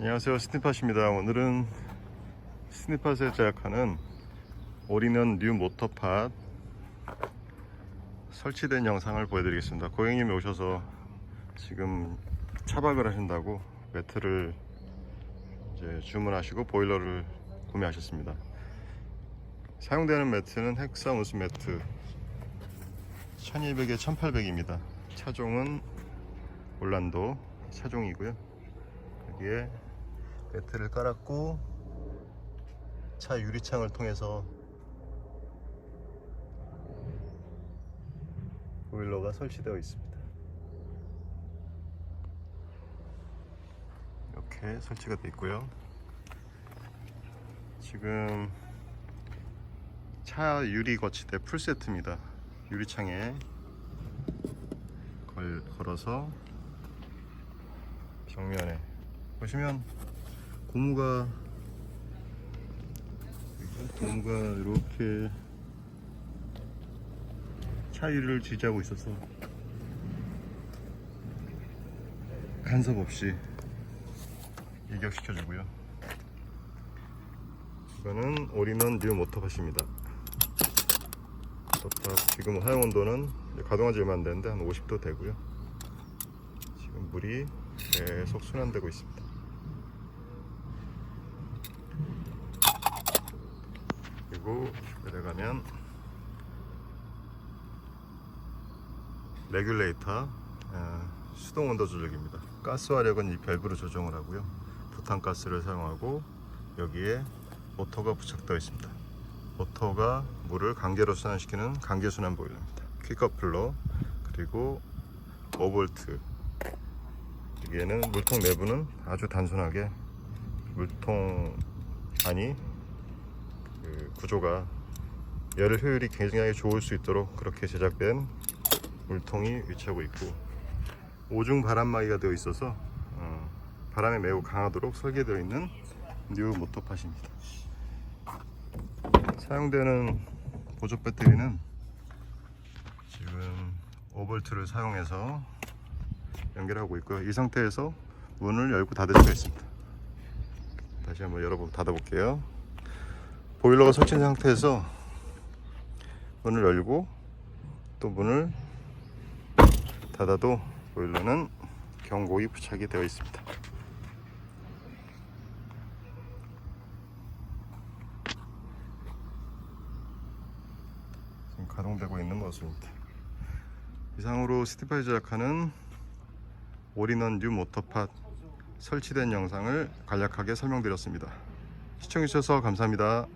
안녕하세요. 스니팟입니다. 오늘은 스니팟에 제작하는 올인원 뉴 모터팟 설치된 영상을 보여드리겠습니다. 고객님이 오셔서 지금 차박을 하신다고 매트를 이제 주문하시고 보일러를 구매하셨습니다. 사용되는 매트는 헥사 무스 매트 1200에 1800입니다. 차종은 올란도 차종이고요. 여기에 매트를 깔았고 차 유리창을 통해서 보일러가 설치되어 있습니다. 이렇게 설치가 되어 있고요. 지금 차 유리 거치대 풀 세트입니다. 유리창에 걸, 걸어서 벽면에 보시면 고무가 고무가 이렇게 차유를 지지하고 있어서 간섭 없이 일격시켜주고요. 이거는 올인원 뉴 모터팟입니다. 모터팟 지금 사용 온도는 이제 가동한 지 얼마 안 됐는데 한 50도 되고요. 지금 물이 계속 순환되고 있습니다. 그리고 내려가면 레귤레이터 어, 수동 온도 조절기입니다. 가스 화력은 이 밸브로 조정을 하고요. 부탄가스를 사용하고 여기에 모터가 부착되어 있습니다. 모터가 물을 강제로 순환시키는 강제 순환 보일러입니다. 퀵커플러 그리고 5V 여기에는 물통 내부는 아주 단순하게 물통 안이 그 구조가 열 효율이 굉장히 좋을 수 있도록 그렇게 제작된 물통이 위치하고 있고 오중 바람막이가 되어 있어서 어, 바람에 매우 강하도록 설계되어 있는 뉴 모터팟입니다. 사용되는 보조 배터리는 지금 5V를 사용해서 연결하고 있고요. 이 상태에서 문을 열고 닫을 수가 있습니다. 다시 한번 열어보 닫아볼게요. 보일러가 설치된 상태에서 문을 열고 또 문을 닫아도 보일러는 경고히 부착이 되어 있습니다. 지금 가동되고 있는 모습입니다. 이상으로 스티파이 제작하는 올인원 뉴 모터팟 설치된 영상을 간략하게 설명드렸습니다. 시청해주셔서 감사합니다.